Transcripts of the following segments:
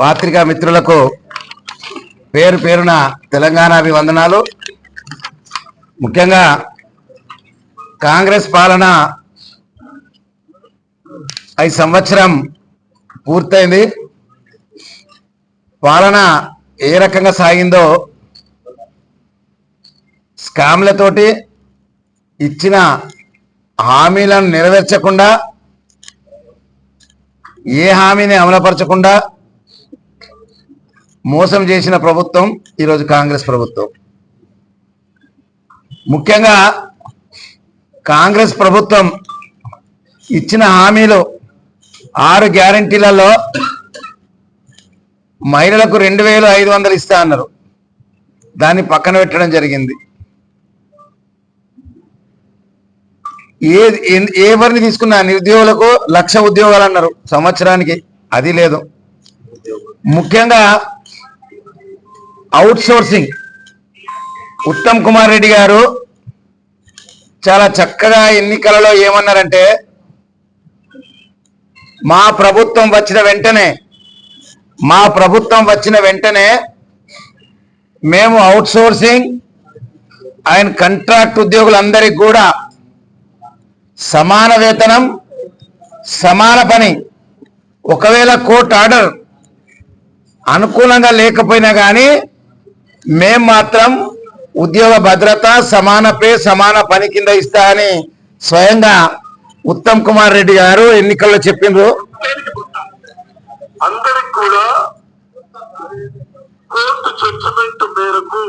పాత్రికా మిత్రులకు పేరు పేరున తెలంగాణ అభివందనాలు. ముఖ్యంగా కాంగ్రెస్ పాలన ఐదు సంవత్సరం పూర్తయింది. పాలన ఏ రకంగా సాగిందో స్కామ్లతోటి ఇచ్చిన హామీలను నెరవేర్చకుండా ఏ హామీని అమలుపరచకుండా మోసం చేసిన ప్రభుత్వం ఈరోజు కాంగ్రెస్ ప్రభుత్వం. ముఖ్యంగా కాంగ్రెస్ ప్రభుత్వం ఇచ్చిన హామీలు ఆరు గ్యారంటీలలో మహిళలకు రెండు వేలు ఐదు వందలు ఇస్తా అన్నారు. దాన్ని పక్కన పెట్టడం జరిగింది. ఏ ఎన్- ఎవరిని తీసుకున్నా? నిరుద్యోగులకు లక్ష ఉద్యోగాలు అన్నారు. సంవత్సరానికి అది లేదు. ముఖ్యంగా అవుట్ సోర్సింగ్ ఉత్తమ్ కుమార్ రెడ్డి గారు చాలా చక్కగా ఎన్నికలలో ఏమన్నారంటే మా ప్రభుత్వం వచ్చిన వెంటనే మా ప్రభుత్వం వచ్చిన వెంటనే మేము అవుట్ సోర్సింగ్ ఆయన కంట్రాక్ట్ ఉద్యోగులందరికీ కూడా సమాన వేతనం సమాన పని ఒకవేళ కోర్టు ఆర్డర్ అనుకూలంగా లేకపోయినా కానీ మేం మాత్రం ఉద్యోగ భద్రత సమాన పే సమాన పని కింద ఇస్తా అని స్వయంగా ఉత్తమ్ కుమార్ రెడ్డి గారు ఎన్నికల్లో చెప్పిండ్రు. అందరికి కూడా కోర్టు జడ్జిమెంట్ మేరకు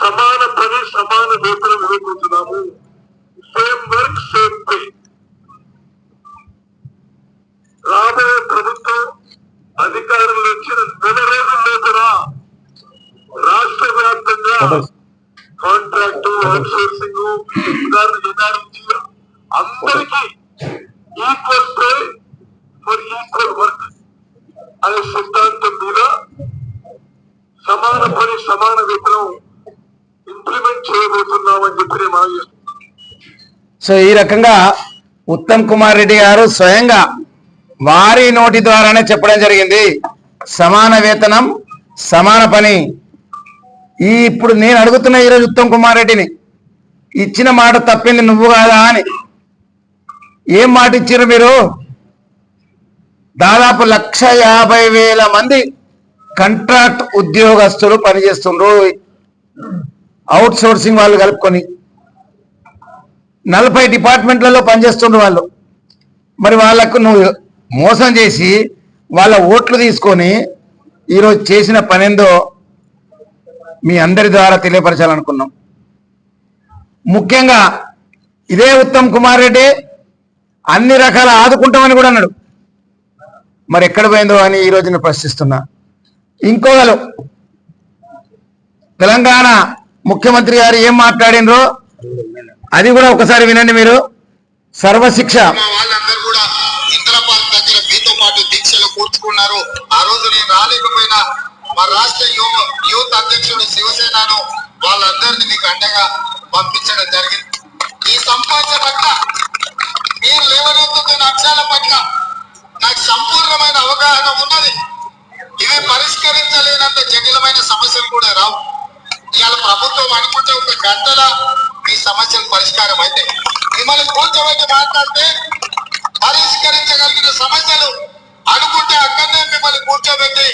సమాన పని సమాన వేతనం ఇవ్వబోతున్నాము సేమ్ వర్క్ సేమ్ పే రాబోయే ప్రభుత్వం అధికారంలో వచ్చిన నెల రోజుల్లో కూడా రాష్ట్ర వ్యాప్తంగా కాంట్రాక్ట్ అవుట్ సోర్సింగ్ ఉదాహరణ ఎన్ఆర్జీ అందరికీ equal pay for equal work అనే సిద్ధాంతం మీద సమాన పని సమాన వేతనం ఇంప్లిమెంట్ చేయబోతున్నామని చెప్పి మనం సో ఈ రకంగా ఉత్తమ్ కుమార్ రెడ్డి గారు స్వయంగా వారి నోటి ద్వారానే చెప్పడం జరిగింది. సమాన వేతనం సమాన పని ఈ ఇప్పుడు నేను అడుగుతున్న ఈరోజు ఉత్తమ్ కుమార్ రెడ్డిని ఇచ్చిన మాట తప్పింది నువ్వు కాదా అని. ఏం మాట ఇచ్చారు మీరు? దాదాపు లక్ష యాభై వేల మంది కంట్రాక్ట్ ఉద్యోగస్తులు పనిచేస్తుండ్రు. అవుట్ సోర్సింగ్ వాళ్ళు కలుపుకొని నలభై డిపార్ట్మెంట్లలో పనిచేస్తుండ్రు వాళ్ళు. మరి వాళ్ళకు నువ్వు మోసం చేసి వాళ్ళ ఓట్లు తీసుకొని ఈరోజు చేసిన పనేందో మీ అందరి ద్వారా తెలియపరచాలనుకున్నాం. ముఖ్యంగా ఇదే ఉత్తమ్ కుమార్ రెడ్డి అన్ని రకాల ఆదుకుంటామని కూడా అన్నాడు. మరి ఎక్కడ పోయిందో అని ఈ రోజు నేను ప్రశ్నిస్తున్నా. ఇంకోగలు తెలంగాణ ముఖ్యమంత్రి గారు ఏం మాట్లాడినరో అది కూడా ఒకసారి వినండి మీరు. సర్వశిక్ష. వాళ్ళందరూ కూడా దగ్గర మీతో పాటు దీక్షలు కూర్చుకున్నారు. ఆ రోజు నేను రాలేకపోయినా మా రాష్ట్ర యూత్ అధ్యక్షుడు శివసేనను వాళ్ళందరినీ మీకు అండగా పంపించడం జరిగింది. ఈ సంపాదన పట్ల మీరు లేవనెత్తుతున్న అంశాల పట్ల నాకు సంపూర్ణమైన అవగాహన ఉన్నది. ఇవి పరిష్కరించలేనంత జటిలమైన సమస్యలు కూడా రావు. ఇవాళ ప్రభుత్వం అనుకుంటే ఒక గంటల మీ సమస్యలు పరిష్కారం అయితే మిమ్మల్ని కూర్చోబెట్టి మాట్లాడితే పరిష్కరించగలిగిన సమస్యలు అనుకుంటే అక్కడనే మిమ్మల్ని కూర్చోబెట్టి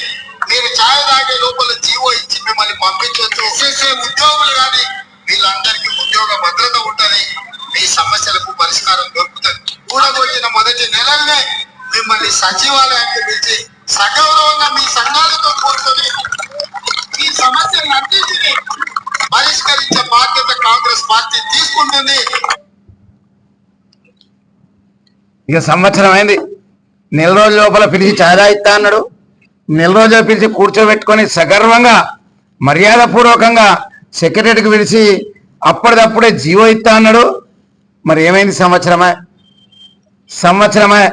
మీరు ఛాయ్ తాగే లోపల జీవో ఇచ్చి మిమ్మల్ని పంపించవచ్చు చేసే ఉద్యోగులు కానీ వీళ్ళందరికీ ఉద్యోగ భద్రత ఉంటది. మీ సమస్యలకు పరిష్కారం దొరుకుతుంది. కూడగొట్టిన మొదటి నెలల్నే మిమ్మల్ని సచివాలయానికి పిలిచి సగౌరవంగా మీ సంఘాలతో కూర్చొని ఈ సమస్యలన్నింటినీ పరిష్కరించే బాధ్యత కాంగ్రెస్ పార్టీ తీసుకుంటుంది. ఇక సంవత్సరం అయింది. నెల రోజుల లోపల పిలిచి చాలా ఇస్తా అన్నాడు. నెల రోజులు పిలిచి కూర్చోబెట్టుకొని సగర్వంగా మర్యాదపూర్వకంగా సెక్రటరీకి పిలిచి అప్పటిదప్పుడే జీవో ఇస్తా అన్నాడు. మరి ఏమైంది సంవత్సరమే? సంవత్సరమే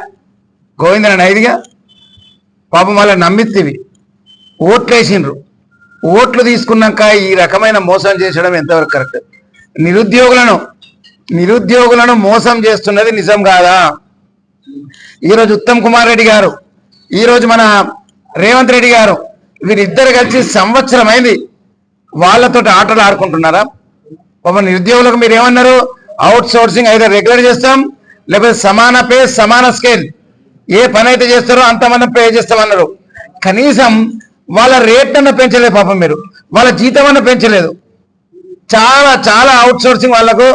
గోవిందన ఐదుగా పాపం వాళ్ళ నమ్మిత్తివి. ఓట్లు వేసిండ్రు ఓట్లు తీసుకున్నాక ఈ రకమైన మోసం చేసడం ఎంతవరకు కరెక్ట్? నిరుద్యోగులను నిరుద్యోగులను మోసం చేస్తున్నది నిజం కాదా? ఈరోజు ఉత్తమ్ కుమార్ రెడ్డి గారు ఈరోజు మన రేవంత్ రెడ్డి గారు వీరిద్దరు కలిసి సంవత్సరం అయింది వాళ్ళతో ఆటలు ఆడుకుంటున్నారా? పాప నిరుద్యోగులకు మీరు ఏమన్నారు అవుట్ సోర్సింగ్ అయితే రెగ్యులర్ చేస్తాం లేకపోతే సమాన పే సమాన స్కేల్ ఏ పని అయితే చేస్తారో అంత మనం పే చేస్తామన్నారు. కనీసం వాళ్ళ రేట్ అన్న పెంచలేదు పాపం మీరు. వాళ్ళ జీతం అన్న పెంచలేదు. చాలా చాలా అవుట్ సోర్సింగ్ వాళ్ళకు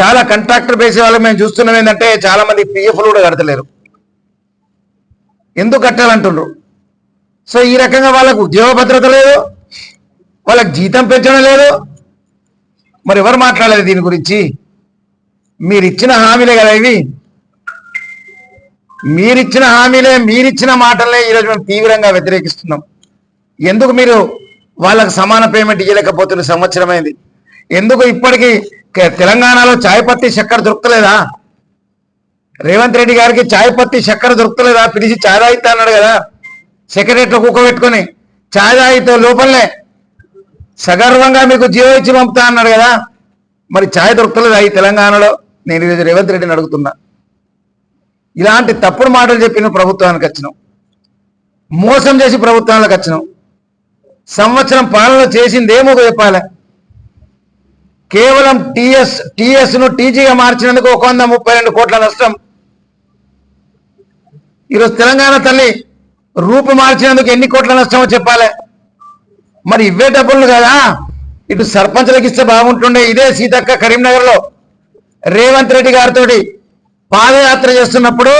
చాలా కంట్రాక్టర్ బేస్ వాళ్ళకి మేము చూస్తున్నాం ఏంటంటే చాలా మంది పిఎఫ్లు కూడా కడతలేరు. ఎందుకు కట్టాలంటుండ్రు? సో ఈ రకంగా వాళ్ళకు ఉద్యోగ భద్రత లేదు వాళ్ళకి జీతం పెంచడం లేదు. మరి ఎవరు మాట్లాడలేదు దీని గురించి? మీరు ఇచ్చిన హామీలే కదా ఇవి. మీరిచ్చిన హామీలే మీరిచ్చిన మాటలే ఈరోజు మేము తీవ్రంగా వ్యతిరేకిస్తున్నాం. ఎందుకు మీరు వాళ్ళకు సమాన పేమెంట్ ఇవ్వలేకపోతున్న సంవత్సరమైంది ఎందుకు ఇప్పటికీ తెలంగాణలో చాయ్ పత్తి చక్కెర దొరుకుతలేదా రేవంత్ రెడ్డి గారికి చాయ్ పత్తి చక్కెర దొరుకుతలేదా పిలిచి చాయ్ తాగితే అన్నాడు కదా. సెక్రటరీలో కూకోబెట్టుకొని చాయ్ తాగితే లోపలనే సగర్వంగా మీకు జీవో ఇచ్చి పంపుతా అన్నాడు కదా. మరి ఛాయ్ దొరకలేదు ఈ తెలంగాణలో? నేను ఈరోజు రేవంత్ రెడ్డిని అడుగుతున్నా. ఇలాంటి తప్పుడు మాటలు చెప్పిన ప్రభుత్వానికి వచ్చినాం. మోసం చేసి ప్రభుత్వానికి వచ్చినాం. సంవత్సరం పాలన చేసిందేమో చెప్పాలి. కేవలం టీఎస్ టీఎస్ను టీజీగా మార్చినందుకు ఒక వంద ముప్పై రెండు కోట్ల నష్టం. ఈరోజు తెలంగాణ తల్లి రూపు మార్చినందుకు ఎన్ని కోట్ల నష్టమో చెప్పాలి. మరి ఇవే డబ్బులు కదా. ఇటు సర్పంచ్లకు ఇస్తే బాగుంటుండే. ఇదే సీతక్క కరీంనగర్లో రేవంత్ రెడ్డి గారితో పాదయాత్ర చేస్తున్నప్పుడు